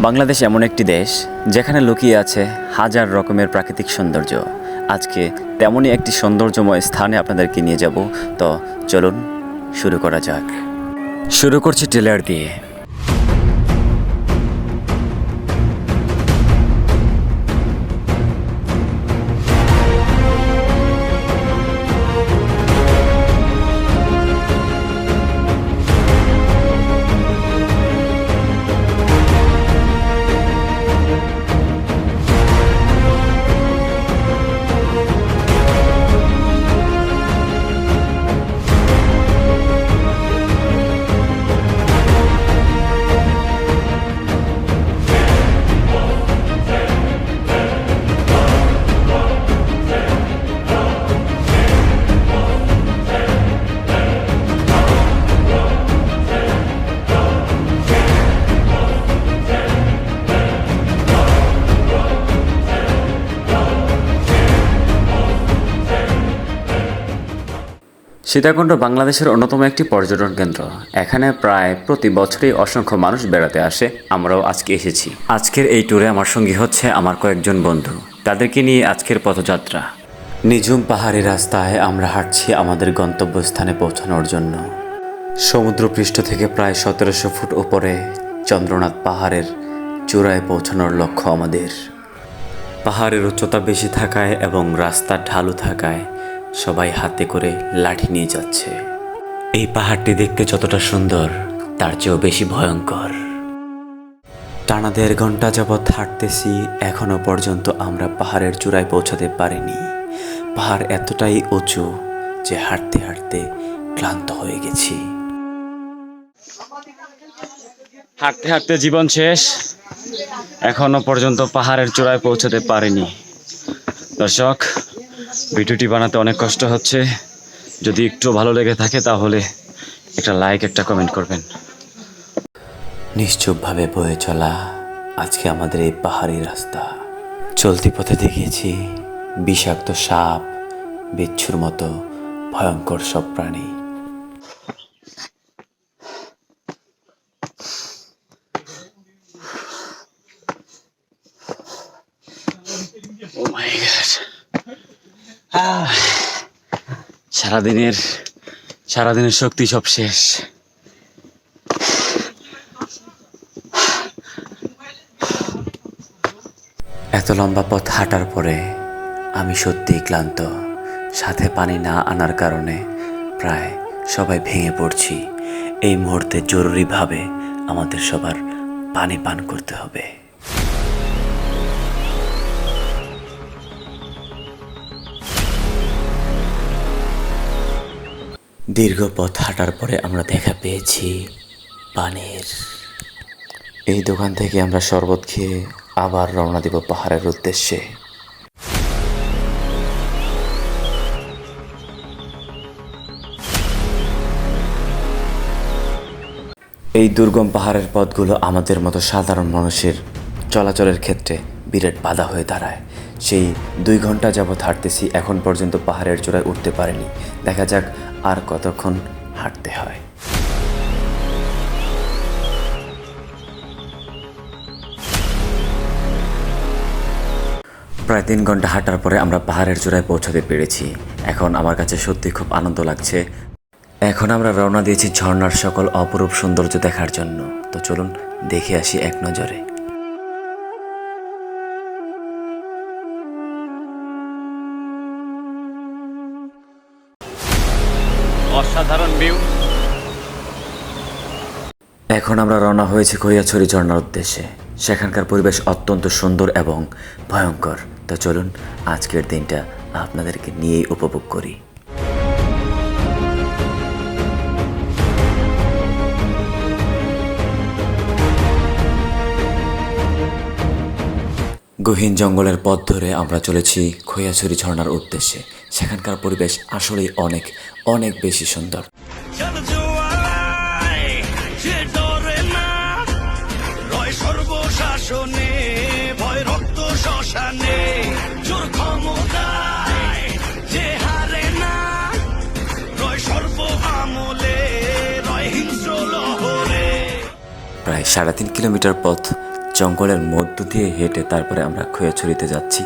বাংলাদেশ এমন একটি দেশ যেখানে লুকিয়ে আছে হাজার রকমের প্রাকৃতিক সৌন্দর্য। আজকে তেমনই একটি সৌন্দর্যময় স্থানে আপনাদেরকে নিয়ে যাব। তো চলুন, শুরু করা যাক। শুরু করছি টেলার দিয়ে। সীতাকুণ্ড বাংলাদেশের অন্যতম একটি পর্যটন কেন্দ্র। এখানে প্রায় প্রতি বছরই অসংখ্য মানুষ বেড়াতে আসে। আমরাও আজকে এসেছি। আজকের এই ট্যুরে আমার সঙ্গী হচ্ছে আমার কয়েকজন বন্ধু। তাদেরকে নিয়ে আজকের পথযাত্রা। নিঝুম পাহাড়ি রাস্তায় আমরা হাঁটছি আমাদের গন্তব্যস্থানে পৌঁছানোর জন্য। সমুদ্রপৃষ্ঠ থেকে প্রায় সতেরোশো ফুট উপরে চন্দ্রনাথ পাহাড়ের চূড়ায় পৌঁছানোর লক্ষ্য আমাদের। পাহাড়ের উচ্চতা বেশি থাকায় এবং রাস্তা ঢালু থাকায় সবাই হাতে করে লাঠি নিয়ে যাচ্ছে। এই পাহাড়টি দেখতে যতটা সুন্দর, তার চেয়েও বেশি ভয়ঙ্কর। টানা দেড় ঘণ্টা যাবৎ হাঁটতেছি, এখনও পর্যন্ত আমরা পাহাড়ের চূড়ায় পৌঁছাতে পারিনি। পাহাড় এতটাই উঁচু যে হাঁটতে হাঁটতে ক্লান্ত হয়ে গেছি। হাঁটতে হাঁটতে জীবন শেষ, এখনও পর্যন্ত পাহাড়ের চূড়ায় পৌঁছাতে পারিনি। দর্শক ভিডিওটি বানাতে অনেক কষ্ট হচ্ছে। যদি একটু ভালো লেগে থাকে তাহলে একটা লাইক, একটা কমেন্ট করবেন। নিশ্চুপভাবে বয়ে চলা আজকে আমাদের এই পাহাড়ি রাস্তা। চলতি পথে দেখিয়েছি বিষাক্ত সাপ, বিচ্ছুর মতো ভয়ঙ্কর সব প্রাণী। সারাদিনের সারাদিনের শক্তি সব শেষ। এত লম্বা পথ হাঁটার পরে আমি সত্যিই ক্লান্ত, সাথে পানি না আনার কারণে প্রায় সবাই ভেঙে পড়ছি। এই মুহূর্তে জরুরিভাবে আমাদের সবার পানি পান করতে হবে। দীর্ঘ পথ হাঁটার পরে আমরা দেখা পেয়েছি পানির। এই দোকান থেকে আমরা শরবত খেয়ে আবার রওনা দেব পাহাড়ের উদ্দেশ্যে। এই দুর্গম পাহাড়ের পথগুলো আমাদের মতো সাধারণ মানুষের চলাচলের ক্ষেত্রে বিরাট বাধা হয়ে দাঁড়ায়। সেই দুই ঘণ্টা যাবৎ হাঁটতেছি, এখন পর্যন্ত পাহাড়ের চূড়ায় উঠতে পারেনি। দেখা যাক আর কতক্ষণ হাঁটতে হয়। প্রায় তিন ঘণ্টা হাঁটার পরে আমরা পাহাড়ের চূড়ায় পৌঁছাতে পেরেছি। এখন আমার কাছে সত্যি খুব আনন্দ লাগছে। এখন আমরা রওনা দিয়েছি ঝর্ণার সকল অপরূপ সৌন্দর্য দেখার জন্য। তো চলুন, দেখে আসি এক নজরে। অসাধারণ ভিউ এখন আমরা রওনা হয়েছি খৈয়াছড়ি ঝর্ণার উদ্দেশ্যে। সেখানকার পরিবেশ অত্যন্ত সুন্দর এবং ভয়ঙ্কর। তো চলুন, আজকের দিনটা আপনাদেরকে নিয়েই উপভোগ করি। গহীন জঙ্গলের পথ ধরে আমরা চলেছি খৈয়াছড়ি ঝর্ণার উদ্দেশ্যে। সেখানকার পরিবেশ আসলেই অনেক অনেক বেশি সুন্দর। জল জোয়ারায় যে ডরে না। রয় সর্বশাসনে ভয় রক্ত শ্মশানে। জোর ক্ষমতায় যে হারে না। রয় সর্ব আমলে রয় হিংস্র লহরে। প্রায় সাড়ে তিন কিলোমিটার পথ জঙ্গলের মধ্য দিয়ে হেঁটে তারপরে আমরা খোয়াছড়িতে যাচ্ছি।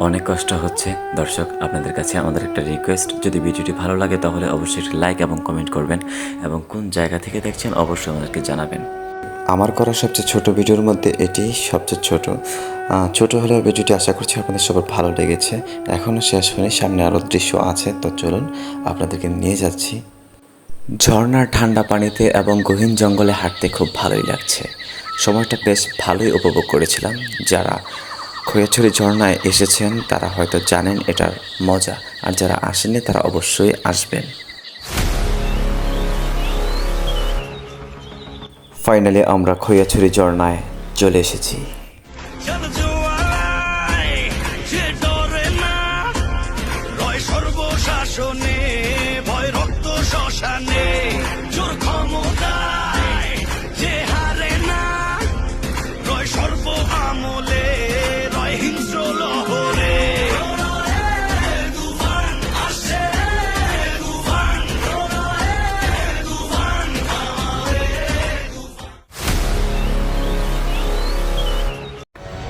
অনেক কষ্ট হচ্ছে। দর্শক, আপনাদের কাছে আমাদের একটা রিকোয়েস্ট যদি ভিডিওটি ভালো লাগে, তাহলে অবশ্যই একটি লাইক এবং কমেন্ট করবেন এবং কোন জায়গা থেকে দেখছেন, অবশ্যই আমাদেরকে জানাবেন। আমার করা সবচেয়ে ছোট ভিডিওর মধ্যে এটি সবচেয়ে ছোট। ছোট হলেও ভিডিওটি আশা করছি আপনাদের সবার ভালো লেগেছে। এখনও শেষ হয়নি, সামনে আরও দৃশ্য আছে। তো চলুন, আপনাদেরকে নিয়ে যাচ্ছি। ঝর্ণার ঠান্ডা পানিতে এবং গহীন জঙ্গলে হাঁটতে খুব ভালোই লাগছে। সময়টা বেশ ভালোই উপভোগ করেছিলাম। যারা খৈয়াছড়ি ঝর্ণায় এসেছেন, তারা হয়তো জানেন এটার মজা, আর যারা আসেননি তারা অবশ্যই আসবেন। ফাইনালি আমরা খৈয়াছড়ি ঝর্ণায় চলে এসেছি।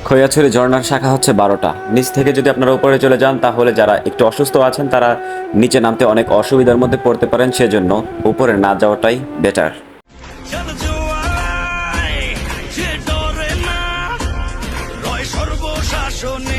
খৈয়াছড়ি ঝর্নার শাখা হচ্ছে বারোটা। নিচ থেকে যদি আপনারা উপরে চলে যান, তাহলে যারা একটু অসুস্থ আছেন, তারা নিচে নামতে অনেক অসুবিধার মধ্যে পড়তে পারেন, সেজন্য উপরে না যাওয়াটাই বেটার সর্বশাসনে